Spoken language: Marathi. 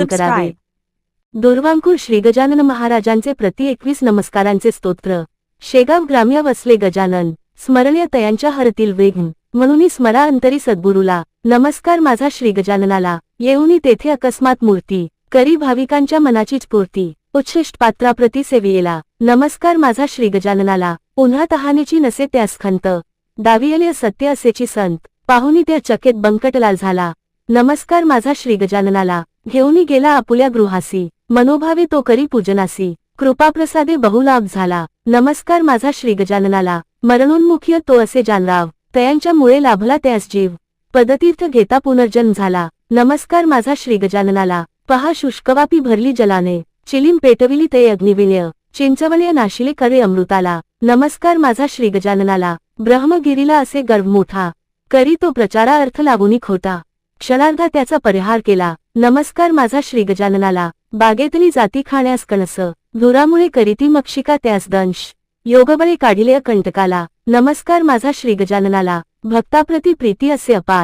करावे दुर्वांकूर श्री गजानन महाराजांचे प्रति एकवीस नमस्कारांचे स्तोत्र. शेगाव ग्राम्य वसले गजानन स्मरणीय तयांच्या हरतील विघ्न. म्हणून स्मरा अंतरी सद्गुरूला नमस्कार माझा श्री गजाननाला. येऊनी तेथे अकस्मात मूर्ती करी भाविकांच्या मनाचीच पूर्ती उच्छिष्ट पात्राप्रती सेवियेला. नमस्कार माझा श्री गजाननाला. पुन्हा तहानेची नसे त्यास खंत. दावियले सत्य असेची संत. पाहुनी त्या चकेत बंकटलाल झाला. नमस्कार माझा श्री गजाननाला. घेऊन गेला आपुल्या गृहासी. मनोभावे तो करी पूजनासी. कृपाप्रसादे बहुलाभ झाला. नमस्कार माझा श्री गजाननाला मरणोन्मुखीय तो असे जानराव. तयांच्यामुळे लाभला त्यास जीव. पदतीर्थ घेता पुनर्जन्म झाला. नमस्कार माझा श्री गजाननाला पहा शुष्कवापी भरली जलाने. चिलीम पेटविली ते अग्निविलय चिंचवळ्य नाशिले करे अमृताला. नमस्कार माझा श्री गजाननाला ब्रह्मगिरीला असे गर्व मोठा करी तो प्रचारा अर्थ लागूनी खोटा. क्षणार्धा त्याचा परिहार केला. नमस्कार माझा श्री गजाननाला बागेतली जाती खाण्यास कणस धुरामुळे करीती मक्षिका त्यास दंश. योगबळे काढिले कंटकाला नमस्कार माझा श्री गजाननाला भक्ताप्रती प्रीती असे अपार.